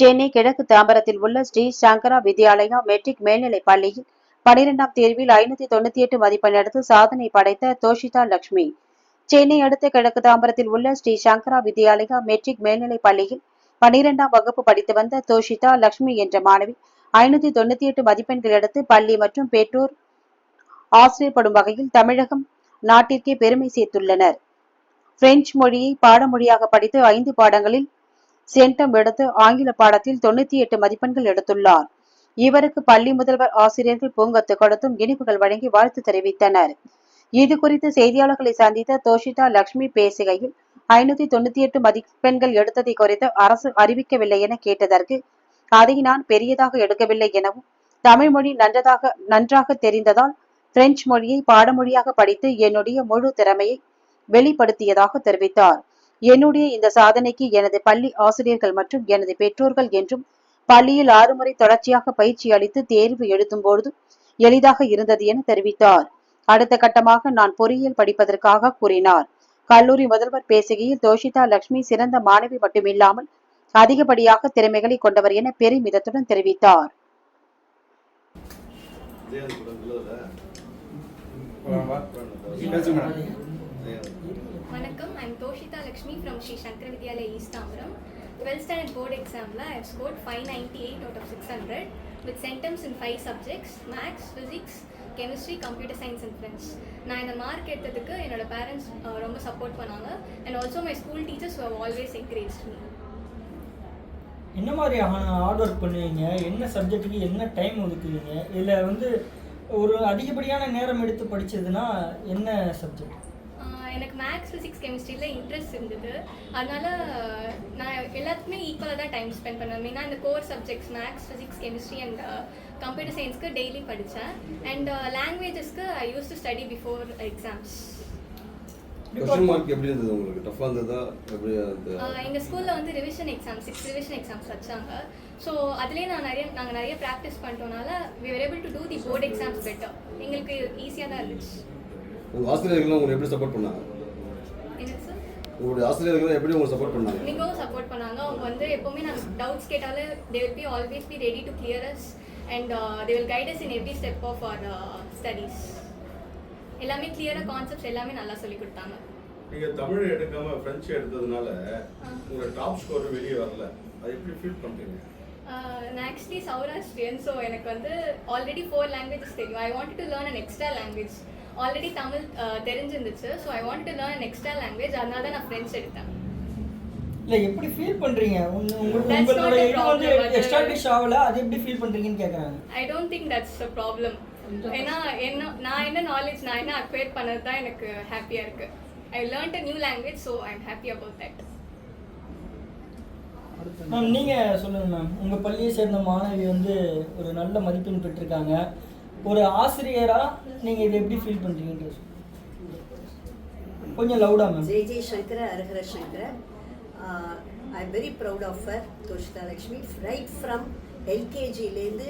சென்னை கிழக்கு தாம்பரத்தில் உள்ள ஸ்ரீ சங்கரா வித்யாலயா மெட்ரிக் மேல்நிலைப் பள்ளியில் பனிரெண்டாம் தேர்வில் ஐநூத்தி தொண்ணூத்தி எட்டு மதிப்பெண் எடுத்து சாதனை படைத்த தோஷிதா லட்சுமி சென்னை அடுத்த கிழக்கு தாம்பரத்தில் உள்ள ஸ்ரீ சங்கரா வித்யாலயா மெட்ரிக் மேல்நிலைப் பள்ளியில் பனிரெண்டாம் வகுப்பு படித்து வந்த தோஷிதா லட்சுமி என்ற மாணவி ஐநூத்தி தொண்ணூத்தி எட்டு மதிப்பெண்கள் எடுத்து பள்ளி மற்றும் பெற்றோர் ஆசிரியப்படும் வகையில் தமிழகம் நாட்டிற்கே பெருமை சேர்த்துள்ளனர். பிரெஞ்சு மொழியை பாடமொழியாக படித்து ஐந்து பாடங்களில் சென்டம் எடுத்து ஆங்கில பாடத்தில் தொண்ணூத்தி எட்டு மதிப்பெண்கள் எடுத்துள்ளார். இவருக்கு பள்ளி முதல்வர் ஆசிரியர்கள் பூங்கத்து கொடுத்தும் இனிப்புகள் வழங்கி வாழ்த்து தெரிவித்தனர். இது குறித்து செய்தியாளர்களை சந்தித்த தோஷிதா லட்சுமி பேசுகையில் ஐநூத்தி தொண்ணூத்தி எட்டு மதிப்பெண்கள் எடுத்ததை குறித்து அரசு அறிவிக்கவில்லை என கேட்டதற்கு அதை நான் பெரியதாக எடுக்கவில்லை எனவும் தமிழ் மொழி நன்றதாக நன்றாக தெரிந்ததால் பிரெஞ்சு மொழியை பாடமொழியாக படித்து என்னுடைய முழு திறமையை வெளிப்படுத்தியதாக தெரிவித்தார். என்னுடைய இந்த சாதனைக்கு எனது பள்ளி ஆசிரியர்கள் மற்றும் எனது பெற்றோர்கள் என்றும் பள்ளியில் ஆறு முறை தொடர்ச்சியாக பயிற்சி அளித்து தேர்வு எழுதும்போது எளிதாக இருந்தது என தெரிவித்தார். அடுத்த கட்டமாக நான் பொறியியல் படிப்பதற்காக கூறினார். கல்லூரி முதல்வர் பேசுகையில் தோஷிதா லட்சுமி சிறந்த மாணவி மட்டுமில்லாமல் அதிகப்படியாக திறமைகளை கொண்டவர் என பெருமிதத்துடன் தெரிவித்தார். வணக்கம். I'm Toshitha Lakshmi from Sri Sankara Vidyalaya east Tambaram. Twelfth standard board எக்ஸாமில் I scored five ninety eight out of six hundred with centums in five subjects maths physics chemistry computer science and friends நான் இந்த mark எடுத்ததுக்கு என்னோட parents ரொம்ப support பண்ணாங்க. And also my school teachers have always encourage me என்ன மாதிரி hard work பண்ணுவீங்க? என்ன சப்ஜெக்ட்டுக்கு என்ன டைம் ஒதுக்குவீங்க? இதில் வந்து ஒரு அதிகப்படியான நேரம் எடுத்து படிச்சதுன்னா என்ன சப்ஜெக்ட் எனக்கு மேக்ஸ் ஃபிசிக்ஸ் கெமிஸ்ட்ரியில் இன்ட்ரெஸ்ட் இருந்தது. அதனால நான் எல்லாத்துக்குமே ஈக்குவலாக தான் டைம் ஸ்பெண்ட் பண்ணுவேன் மெயினாக இந்த core subjects maths physics chemistry and computer சயின்ஸ்க்கு daily படித்தேன் and லாங்குவேஜஸ்க்கு I use to study before exams எங்கள் ஸ்கூலில் வந்து revision exam six revision exams வச்சாங்க. ஸோ அதுலேயே நான் நிறைய நாங்கள் நிறைய practice பண்ணிட்டோம்னால we were able to do the board exams better எங்களுக்கு ஈஸியாக தான் இருந்துச்சு. உங்கள் ஆசிரியர்கள்லாம் உங்களுக்கு எப்படி சப்போர்ட் பண்ணாங்க? உங்களுடைய ஆசிரியர்கள் எப்படி உங்களுக்கு சப்போர்ட் பண்ணாங்க? மிகவும் சப்போர்ட் பண்ணாங்க. அவங்க வந்து எப்போவுமே நாங்கள் டவுட்ஸ் கேட்டாலே they will be always be ready to clear us and they will guide us in every step of our studies எல்லாமே கிளியராக கான்செப்ட்ஸ் எல்லாமே நல்லா சொல்லி கொடுத்தாங்க. நீங்க தமிழ் எடுக்காம பிரெஞ்சு எடுத்ததுனால உங்க டாப் ஸ்கோர் வெளியே வரல. அது எப்படி ஃபீல் பண்றீங்க? நான் ஆக்சுவலி சௌராஷ்டிரியன் ஸோ எனக்கு வந்து ஆல்ரெடி ஃபோர் லாங்குவேஜஸ் தெரியும். I want to learn an extra language already Tamil ah தெரிஞ்சிருந்துச்சு. So I want to learn extra language அதனால தான் நான் ஃப்ரெண்ட்ஸ் எடுத்தேன். இல்லை எப்படி ஃபீல் பண்ணுறீங்க உங்களுக்கு உங்களோட இது வந்து எஸ்டாப்ளிஷ் ஆகல அது எப்படி ஃபீல் பண்ணுறீங்கன்னு கேட்குறாங்க I don't think that's a problem ஏன்னா என்ன நான் என்ன நாலேஜ் நான் என்ன அக்வேர் பண்ணது தான் எனக்கு ஹாப்பியாக இருக்கு. I learned a new language so I am happy about that ma'am நீங்கள் சொல்லுங்கள் மேம் உங்கள் பள்ளியை சேர்ந்த மாணவி வந்து ஒரு நல்ல மதிப்பெண் பெற்றிருக்காங்க. ஒரு ஆசிரியராக நீங்கள் இதை எப்படி ஃபீல் பண்ணுறீங்கன்றது கொஞ்சம் லவுடா ma'am Jai Jai Sankara அருகர Sankara. I am very proud of her Toshitha Lakshmi right from எல்கேஜிலேருந்து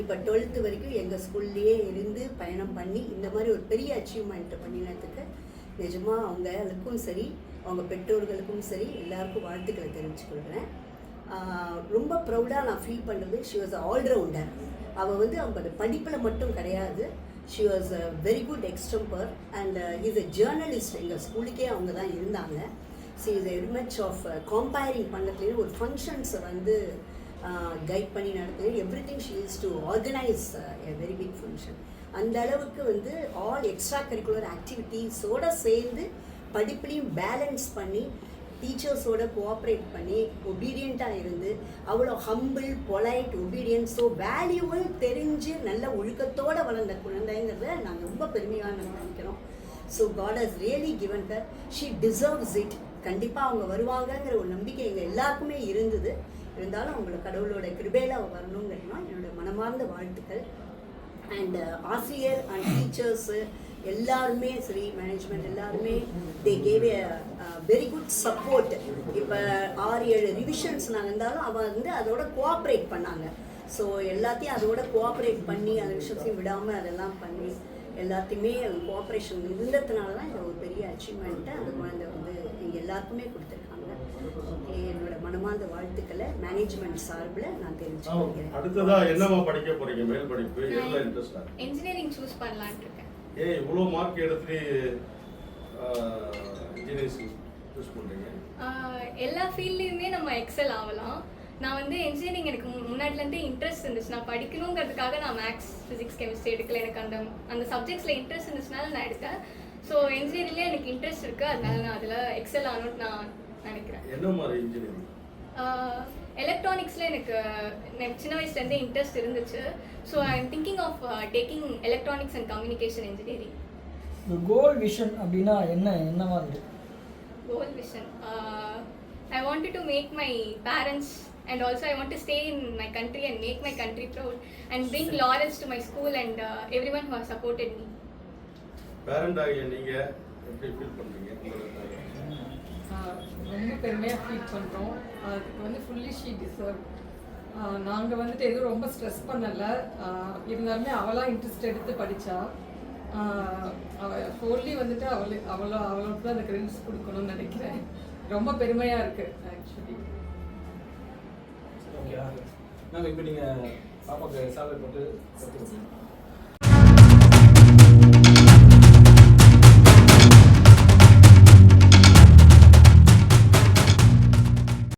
இப்போ டுவெல்த்து வரைக்கும் எங்கள் ஸ்கூல்லையே இருந்து பயணம் பண்ணி இந்த மாதிரி ஒரு பெரிய அச்சீவ்மெண்ட் பண்ணினதுக்கு நிஜமாக அவங்களுக்கும் சரி அவங்க பெற்றோர்களுக்கும் சரி எல்லாருக்கும் வாழ்த்துக்களை தெரிவிச்சுக்கொள்கிறேன் ரொம்ப ப்ரௌடாக நான் ஃபீல் பண்ணுறது ஷி வாஸ் ஆல்ரவுண்டர் அவள் வந்து அவங்க படிப்பில் மட்டும் கிடையாது. She was a very good extempore and is a journalist எங்கள் ஸ்கூலுக்கே அவங்க தான் இருந்தாங்க. So is very much of compering பண்ணதுலேயே ஒரு ஃபங்க்ஷன்ஸை வந்து கைட் பண்ணி நடத்துது everything she is to organise a very big function அந்த அளவுக்கு வந்து ஆல் எக்ஸ்ட்ரா கரிக்குலர் ஆக்டிவிட்டீஸோடு சேர்ந்து படிப்புலையும் பேலன்ஸ் பண்ணி டீச்சர்ஸோட கோஆப்ரேட் பண்ணி ஒபீடியண்ட்டாக இருந்து அவ்வளோ ஹம்பிள் பொலைட் ஒபீடியன்ஸ் ஸோ வேல்யூவல் தெரிஞ்சு நல்ல ஒழுக்கத்தோடு வளர்ந்த குழந்தைங்கிறத நாங்கள் ரொம்ப பெருமையாக நினைக்கிறோம். So God has really given her she deserves it கண்டிப்பாக அவங்க வருவாங்கங்கிற ஒரு நம்பிக்கை எங்கள் எல்லாருக்குமே இருந்தது. இருந்தாலும் அவங்கள கடவுளோட கிருபையில் அவ வரணுங்கிறதுனா என்னோட மனமார்ந்த வாழ்த்துக்கள். அண்ட் uh, ஆசிரியர் அண்ட் டீச்சர்ஸு எல்லாருமே சரி மேனேஜ்மெண்ட் எல்லாருமே they gave a very good support இப்போ ஆறு ஏழு ரிவிஷன்ஸ் நாங்கள் இருந்தாலும் அவள் வந்து அதோட கோஆப்ரேட் பண்ணாங்க. ஸோ எல்லாத்தையும் அதோட கோஆப்ரேட் பண்ணி அந்த விஷயத்தையும் விடாமல் அதெல்லாம் பண்ணி எல்லாத்தையுமே கோஆப்ரேஷன் இருந்ததுனால தான் இந்த ஒரு பெரிய அச்சீவ்மெண்ட்டை அந்த குழந்தை வந்து எங்கள் எல்லாருக்குமே கொடுத்துருக்காங்க. என்னோட மனமார்ந்த வாழ்த்துக்களை மேனேஜ்மெண்ட் சார்பில் நான் தெரிஞ்சுக்கிறேன் அடுத்ததா என்னம்மா படிக்க போறீங்க? மேல் படிப்பு எதுல இன்ட்ரெஸ்டா இன்ஜினியரிங் சூஸ் பண்ணலான்ட்டு இருக்கேன். ஏன் இவ்வளோ மார்க் எடுத்து இன்ஜினியரிங் சூஸ் பண்றீங்க? ஆஹ் எல்லா ஃபீல்ட்லேயுமே நம்ம எக்ஸல் ஆகலாம் நான் வந்து இன்ஜினியரிங் எனக்கு முன்னாடிலேருந்தே இன்ட்ரெஸ்ட் இருந்துச்சு. நான் படிக்கணுங்கிறதுக்காக நான் மேக்ஸ் ஃபிசிக்ஸ் கெமிஸ்ட்ரி எடுக்கல. எனக்கு அந்த அந்த சப்ஜெக்ட்ஸில் இன்ட்ரெஸ்ட் இருந்துச்சுனால நான் எடுத்தேன். ஸோ இன்ஜினியரிங்லேயே எனக்கு இன்ட்ரெஸ்ட் இருக்குது அதனால நான் அதில் எக்ஸல் ஆகணும்னு நான் நினைக்கிறேன். என்ன மாதிரி இன்ஜினியரிங் எலக்ட்ரானிக்ஸில் எனக்கு எனக்கு சின்ன வயசுலேருந்தே இன்ட்ரெஸ்ட் இருந்துச்சு so I am thinking of taking electronics and communication engineering goal vision அப்படின்னா என்ன என்ன மாதிரி இருக்கு goal vision. Uh, I wanted to make my parents and also I want to stay in my country and make my country proud and bring laurels to my school and uh, everyone who has supported me. Parent ஆகிய நீங்க எப்படி feel ஆஹ் ரொம்ப பெருமையாக feel பண்ணுறோம் அதுக்கு வந்து fully she deserve நாங்கள் வந்துட்டு எதுவும் ரொம்ப ஸ்ட்ரெஸ் பண்ணலை. இருந்தாலுமே அவளாக இன்ட்ரெஸ்ட் எடுத்து படித்தா அவள் ஃபோர்லி வந்துட்டு அவளு அவளோ அவளுக்கு தான் அந்த கிரெடிட்ஸ் கொடுக்கணும்னு நினைக்கிறேன். ரொம்ப பெருமையாக இருக்குது ஆக்சுவலி ஓகே மேம் இப்போ நீங்கள் பாப்பாக்கு சாலரி போட்டு